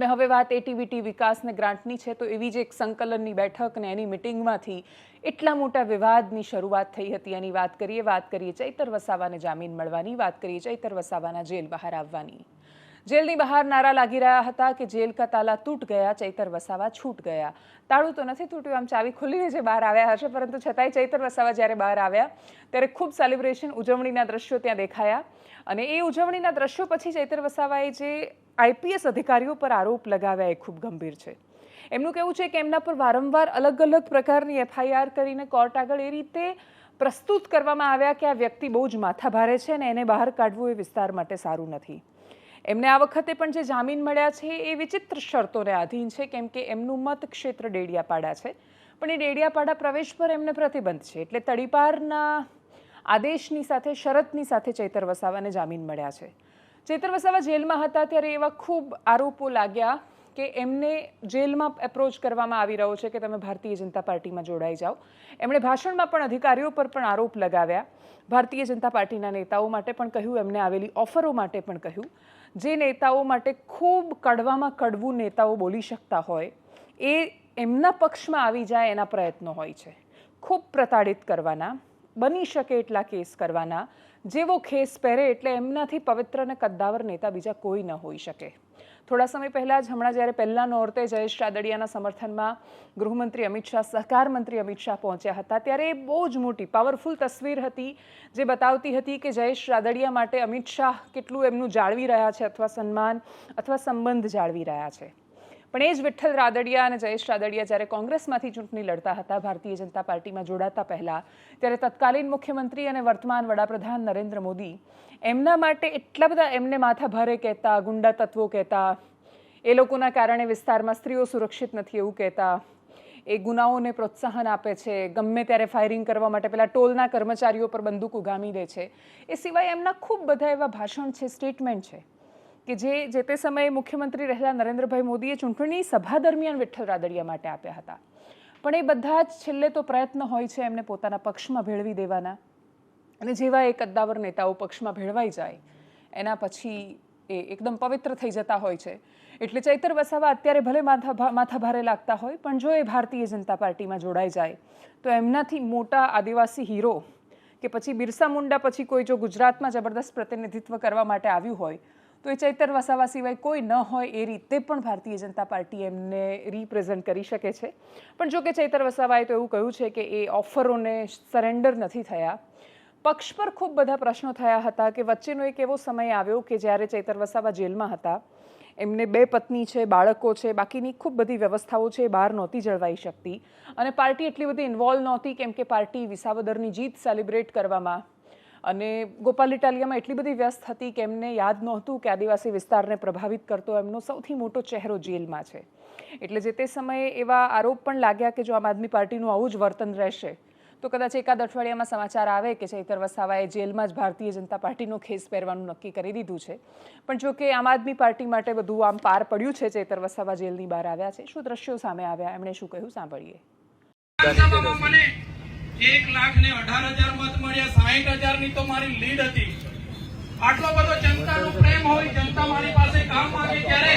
અને હવે વાત એટીવીટી વિકાસને ગ્રાન્ટની છે, તો એવી જ એક સંકલનની બેઠક ને એની મિટિંગમાંથી એટલા મોટા વિવાદની શરૂઆત થઈ હતી. એની વાત કરીએ વાત કરીએ ચૈતર વસાવાને જામીન મળવાની, વાત કરીએ ચૈતર વસાવાના જેલ બહાર આવવાની. જેલની બહાર નારા લાગી રહ્યા હતા કે જેલ કા તાલા તૂટ ગયા, ચૈતર વસાવા છૂટ ગયા. તાળું તો નથી તૂટ્યું, આમ ચાવી ખુલ્લીને જે બહાર આવ્યા હશે, પરંતુ છતાંય ચૈતર વસાવા જ્યારે બહાર આવ્યા, ત્યારે ખૂબ સેલિબ્રેશન ઉજવણીના દ્રશ્યો ત્યાં દેખાયા. અને એ ઉજવણીના દ્રશ્યો પછી ચૈતર વસાવાએ જે આઈપીએસ અધિકારીઓ પર આરોપ લગાવ્યા એ ખૂબ ગંભીર છે. એમનું કહેવું છે કે એમના પર વારંવાર અલગ અલગ પ્રકારની એફઆઈઆર કરીને કોર્ટ આગળ એ રીતે પ્રસ્તુત કરવામાં આવ્યા કે આ વ્યક્તિ બહુ જ માથાભારે છે અને એને બહાર કાઢવું એ વિસ્તાર માટે સારું નથી. એમને આ વખતે પણ જે જામીન મળ્યા છે એ વિચિત્ર શરતોને આધીન છે, કેમ કે એમનું મત ક્ષેત્ર ડેડિયાપાડા છે. પણ એ ડેડિયાપાડા પ્રવેશ પર એમને પ્રતિબંધ છે, એટલે તડીપારના આદેશની સાથે, શરતની સાથે ચૈતર વસાવાને જામીન મળ્યા છે. ચૈતર વસાવા જેલમાં હતા ત્યારે એવા ખૂબ આરોપો લાગ્યા કે એમને જેલમાં એપ્રોચ કરવામાં આવી રહ્યો છે કે તમે ભારતીય જનતા પાર્ટીમાં જોડાઈ જાઓ. એમણે ભાષણમાં પણ અધિકારીઓ પર પણ આરોપ લગાવ્યા. ભારતીય જનતા પાર્ટીના નેતાઓ માટે પણ કહ્યું, એમને આવેલી ઓફરો માટે પણ કહ્યું. જે નેતાઓ માટે ખૂબ કડવામાં કડવું નેતાઓ બોલી શકતા હોય, એ એમના પક્ષમાં આવી જાય એના પ્રયત્નો હોય છે. ખૂબ પ્રતાડિત કરવાના. બની શકે એટલા કેસ કરવાના. જેવો ખેસ પહેરે એટલે એમનાથી પવિત્ર અને કદ્દાવર નેતા બીજા કોઈ ન હોઈ શકે. થોડા સમય પહેલાં જ હમણાં જ્યારે પહેલા નોરતે જયેશ રાદડિયાના સમર્થનમાં ગૃહમંત્રી અમિત શાહ સહકાર મંત્રી અમિત શાહ પહોંચ્યા હતા, ત્યારે એ બહુ જ મોટી પાવરફુલ તસવીર હતી, જે બતાવતી હતી કે જયેશ રાદડિયા માટે અમિત શાહ કેટલું એમનું જાળવી રહ્યા છે અથવા સન્માન અથવા સંબંધ જાળવી રહ્યા છે. પણ એ જ વિઠ્ઠલ રાદડિયા અને જયેશ રાદડિયા જ્યારે કોંગ્રેસમાંથી ચૂંટણી લડતા હતા, ભારતીય જનતા પાર્ટીમાં જોડાતા પહેલા, ત્યારે તત્કાલીન મુખ્યમંત્રી અને વર્તમાન વડાપ્રધાન નરેન્દ્ર મોદી એમના માટે એટલા બધા એમને માથાભારે કહેતા, ગુંડા તત્વો કહેતા, એ લોકોના કારણે વિસ્તારમાં સ્ત્રીઓ સુરક્ષિત નથી એવું કહેતા, એ ગુનાઓને પ્રોત્સાહન આપે છે, ગમે ત્યારે ફાયરિંગ કરવા માટે પેલા ટોલના કર્મચારીઓ પર બંદૂક ઉગામી દે છે. એ સિવાય એમના ખૂબ બધા એવા ભાષણ છે સ્ટેટમેન્ટ છે. કે જે જે તે સમયે મુખ્યમંત્રી રહેલા નરેન્દ્રભાઈ મોદીએ ચૂંટણી સભા દરમિયાન વિઠ્ઠલ રાદડિયા માટે આપ્યા હતા. પણ એ બધા જ છેલ્લે તો પ્રયત્ન હોય છે એમને પોતાના પક્ષમાં ભેળવી દેવાના. અને જેવા એ કદ્દાવર નેતાઓ પક્ષમાં ભેળવાઈ જાય, એના પછી એ એકદમ પવિત્ર થઈ જતા હોય છે. એટલે ચૈતર વસાવા અત્યારે ભલે માથા માથાભારે માથા ભારે લાગતા હોય, પણ જો એ ભારતીય જનતા પાર્ટીમાં જોડાઈ જાય, તો એમનાથી મોટા આદિવાસી હીરો કે પછી બિરસા મુંડા પછી કોઈ જો ગુજરાતમાં જબરદસ્ત પ્રતિનિધિત્વ કરવા માટે આવ્યું હોય તો એ ચૈતર વસાવા સિવાય કોઈ ન હોય એ રીતે પણ ભારતીય જનતા પાર્ટી એમને રિપ્રેઝન્ટ કરી શકે છે. પણ જો કે ચૈતર વસાવાએ તો એવું કહ્યું છે કે એ ઓફરોને સરેન્ડર નથી થયા. પક્ષ પર ખૂબ બધા પ્રશ્નો થયા હતા કે વચ્ચેનો એક એવો સમય આવ્યો કે જ્યારે ચૈતર વસાવા જેલમાં હતા. એમને બે પત્ની છે, બાળકો છે, બાકીની ખૂબ બધી વ્યવસ્થાઓ છે બહાર નહોતી જળવાઈ શકતી. અને પાર્ટી એટલી બધી ઇન્વોલ્વ નહોતી કેમ કે પાર્ટી વિસાવદરની જીત સેલિબ્રેટ કરવામાં અને ગોપાલ ઇટાલિયામાં એટલી બધી વ્યસ્ત હતી કે એમને યાદ નહોતું કે આદિવાસી વિસ્તારને પ્રભાવિત કરતો એમનો સૌથી મોટો ચહેરો જેલમાં છે. એટલે જે તે સમયે એવા આરોપ પણ લાગ્યા કે જો આમ આદમી પાર્ટીનું આવું જ વર્તન રહેશે, તો કદાચ એકાદ અઠવાડિયામાં સમાચાર આવે કે ચૈતર વસાવાએ જેલમાં જ ભારતીય જનતા પાર્ટીનો ખેસ પહેરવાનું નક્કી કરી દીધું છે. પણ જો કે આમ આદમી પાર્ટી માટે બધું આમ પાર પડ્યું છે ચૈતર વસાવા જેલની બહાર આવ્યા છે. શું દ્રશ્યો સામે આવ્યા? એમણે શું કહ્યું? સાંભળીએ. એક લાખ ને અઢાર હજાર મત મળ્યા, સાહીઠ હજારની તો મારી લીડ હતી. આટલો બધો જનતાનો પ્રેમ હોય, જનતા મારી પાસે કામ માંગે ત્યારે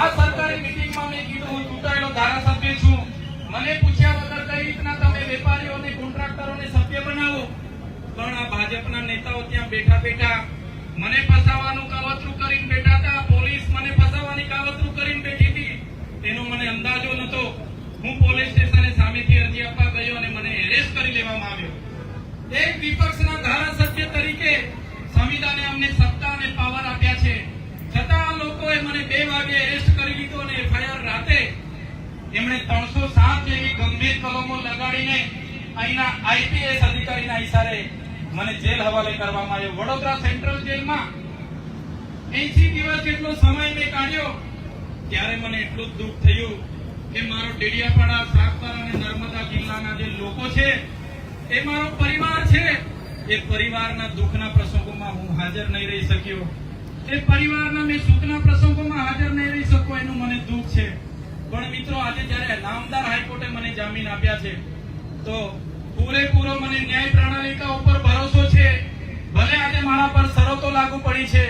આ સરકારી મિટિંગમાં મેં કીધું, હું ચૂંટાયેલો ધારાસભ્ય છું. મને પૂછ્યા વગર કઈ રીતના તમે વેપારીઓને કોન્ટ્રાક્ટરોને સભ્ય બનાવો? પણ આ ભાજપના નેતાઓ ત્યાં બેઠા બેઠા મને ફસાવાનું કાવતરું કરીને બેઠા હતા. પોલીસ મને ફસાવાની કાવતરું કરીને એક વિપક્ષના ધારાસભ્ય તરીકે સંવિધાને અમને સત્તા અને પાવર આપ્યા છે. છતાં આ લોકોએ મને બે વાગે એરેસ્ટ કરી લીધો અને એફઆઈઆર રાતે એમણે ત્રણસો સાત જેવી ગંભીર કલમો લગાડીને અહીંના આઈપીએસ અધિકારીના ઇશારે મને જેલ હવાલે કરવામાં આવ્યો. વડોદરા સેન્ટ્રલ જેલમાં એસી દિવસ જેટલો સમય મેં કાઢ્યો, ત્યારે મને એટલું જ દુઃખ થયું કે મારો ડેડિયાપાડા સાગપર અને નર્મદા જિલ્લાના જે લોકો છે એ મારો પરિવાર છે. એ પરિવારના દુઃખના પ્રસંગોમાં હું હાજર નહીં રહી શક્યો. એ પરિવારના મેં સુખના પ્રસંગોમાં હાજર નહીં રહી શકો એનું મને દુઃખ છે. પણ મિત્રો, આજે જ્યારે નામદાર હાઈકોર્ટે મને જામીન આપ્યા છે, તો પૂરેપૂરો મને ન્યાય પ્રણાલિકા ઉપર ભરોસો છે. ભલે આજે મારા પર શરતો લાગુ પડી છે,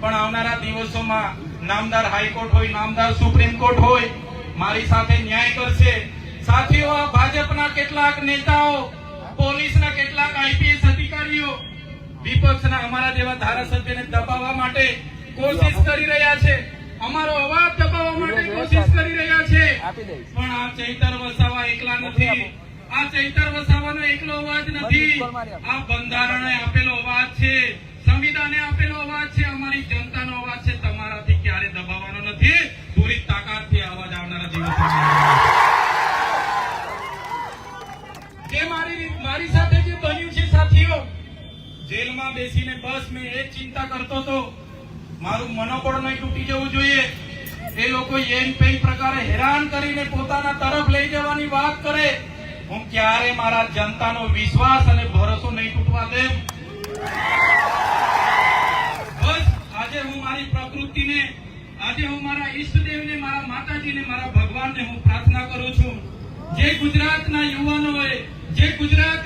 પણ આવનારા દિવસોમાં નામદાર હાઈકોર્ટ હોય, નામદાર સુપ્રીમ કોર્ટ હોય, મારી સાથે ન્યાય કરશે. સાથીઓ, આ ભાજપના કેટલાક નેતાઓ પોલીસના કેટલાક આઈપીએસ અધિકારીઓ વિપક્ષના અમારા જેવા ધારાસભ્યને દબાવવા માટે કોશિશ કરી રહ્યા છે. અમારો અવાજ દબાવવા માટે કોશિશ કરી રહ્યા છે. પણ આ ચૈતર વસાવા એકલા નથી. આ ચૈતર વસાવાનો એકલો અવાજ નથી. આ બંધારણે આપેલો અવાજ છે. સંવિધાને આપેલો અવાજ છે. અમારી જનતાનો અવાજ છે. તમારાથી ક્યારે એ કરતો હતો. મારું મનોબળ નહીં તૂટી જવું જોઈએ. એ લોકો એમ કઈ પ્રકારે હેરાન કરીને પોતાના તરફ લઈ જવાની વાત કરે. હું ક્યારે મારા જનતાનો વિશ્વાસ અને ભરોસો નહીં તૂટવા દે? બસ, આજે હું મારી પ્રકૃતિને, આજે હું મારા ઈષ્ટદેવને, મારા માતાજીને, મારા ભગવાનને હું પ્રાર્થના કરું છું. જે ગુજરાતના યુવાનોએ, જે ગુજરાતની